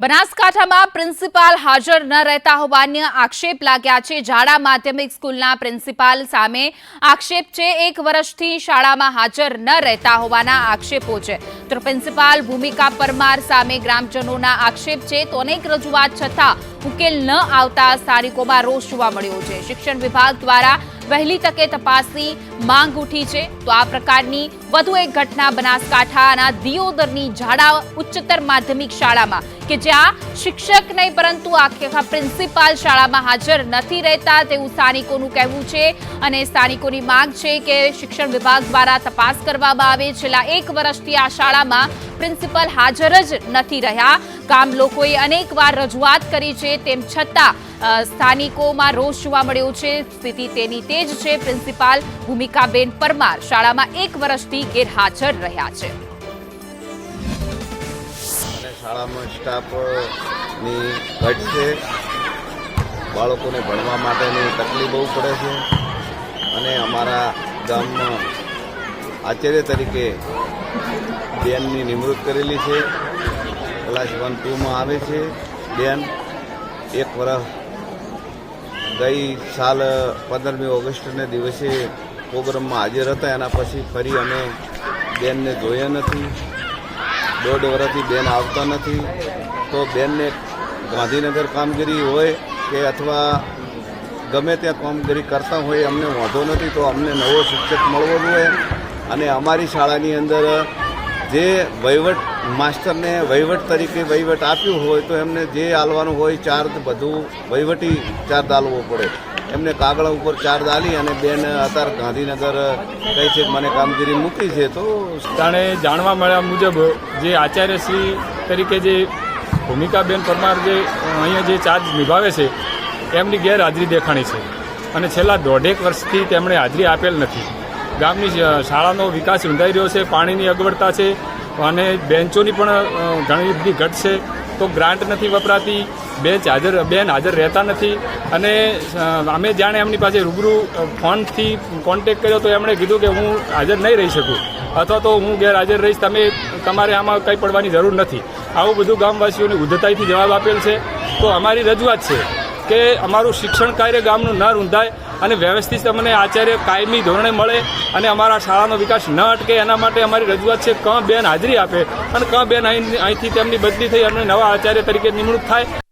બનાસકાંઠામાં પ્રિન્સિપાલ હાજર ન રહેતા હોવાના આક્ષેપ લાગ્યા છે. ઝાડા માધ્યમિક સ્કૂલના પ્રિન્સિપાલ સામે આક્ષેપ છે. એક વર્ષથી શાળામાં હાજર ન રહેતા હોવાના આક્ષેપો છે. તો પ્રિન્સિપાલ ભૂમિકા પરમાર સામે ગ્રામજનોના આક્ષેપ છે. તો અનેક રજૂઆત છતાં ઉકેલ ન આવતા સ્થાનિકોમાં રોષ જોવા મળ્યો છે. શિક્ષણ વિભાગ દ્વારા વહેલી તકે તપાસની માંગ ઉઠી છે. તો આ પ્રકારની વધુ એક ઘટના બનાસકાંઠાના દિયોદરની ઝાડા ઉચ્ચતર માધ્યમિક શાળામાં કે જ્યાં શિક્ષક નહીં, પરંતુ આખે પ્રિન્સિપાલ શાળામાં હાજર નથી રહેતા તેવું સ્થાનિકોનું કહેવું છે અને સ્થાનિકોની માંગ છે કે શિક્ષણ વિભાગ દ્વારા તપાસ કરવામાં આવે. છેલ્લા એક વર્ષથી આ શાળામાં પ્રિન્સિપલ હાજર જ નથી રહ્યા. ગામ લોકોએ અનેકવાર રજૂઆત કરી છે, તેમ છતાં સ્થાનિકોમાં રોષ જોવા મળ્યો છે. સ્થિતિ તેની તે છે. પ્રિન્સિપાલ ભૂમિકાબેન પરમાર શાળામાં એક વર્ષથી ગેરહાજર રહ્યા શાળામાં સ્ટાફની ઘટ છે. બાળકોને ભણવા માટેની તકલીફ બહુ પડે છે. અને અમારા ગામમાં આચાર્ય તરીકે બેનની નિમણૂક કરેલી છે. ક્લાસ વન ટુમાં આવે છે. બેન એક વર્ષ ગઈ સાલ પંદરમી ઓગસ્ટને દિવસે પ્રોગ્રામમાં હાજર હતા, એના પછી ફરી અમે બેનને જોયા નથી. દોઢ વર્ષથી બેન આવતા નથી. તો બેનને ગાંધીનગર કામગીરી હોય કે અથવા ગમે ત્યાં કામગીરી કરતા હોય, અમને વાંધો નથી. તો અમને નવો શિક્ષક મળવો જોઈએ. અને અમારી શાળાની અંદર જે વહીવટ માસ્ટરને વહીવટ તરીકે વહીવટ આપ્યું હોય, તો એમને જે આલવાનું હોય ચાર્જ બધું વહીવટી ચાર્જ આલવો પડે. એમને કાગળ ઉપર ચાર્જ આલી અને બેન અત્યારે ગાંધીનગર કહે છે મને કામગીરી મૂકી છે. તો તાણે જાણવા મળ્યા મુજબ જે આચાર્યશ્રી તરીકે જે ભૂમિકાબેન પરમાર જે અહીંયા જે ચાર્જ નિભાવે છે, એમની ગેરહાજરી દેખાણી છે. અને છેલ્લા દોઢેક વર્ષથી તેમણે હાજરી આપેલ નથી. ગામની શાળાનો વિકાસ ઊંધાઈ રહ્યો છે, પાણીની અગવડતા છે, અને બેન્ચોની પણ ઘણી બધી ઘટ છે. તો ગ્રાન્ટ નથી વપરાતી બેન હાજર બેન હાજર રહેતા નથી. અને અમે જાણે એમની પાસે રૂબરૂ ફોનથી કોન્ટેક કર્યો તો એમણે કીધું કે હું હાજર નહીં રહી શકું. અથવા તો હું ગેરહાજર રહીશ, તમે, તમારે આમાં કંઈ પડવાની જરૂર નથી. આવું બધું ગામવાસીઓની ઉદ્ધતાઈથી જવાબ આપેલ છે. તો અમારી રજૂઆત છે કે અમારું શિક્ષણ કાર્ય ગામનું ન રૂંધાય અને વ્યવસ્થિત અમને આચાર્ય કાયમી ધોરણે મળે અને અમારા શાળાનો વિકાસ ન અટકે, એના માટે અમારી રજૂઆત છે, ક બેન હાજરી આપે. અને ક બેન અહીં અહીંથી તેમની બદલી થઈ અને નવા આચાર્ય તરીકે નિમણૂક થાય.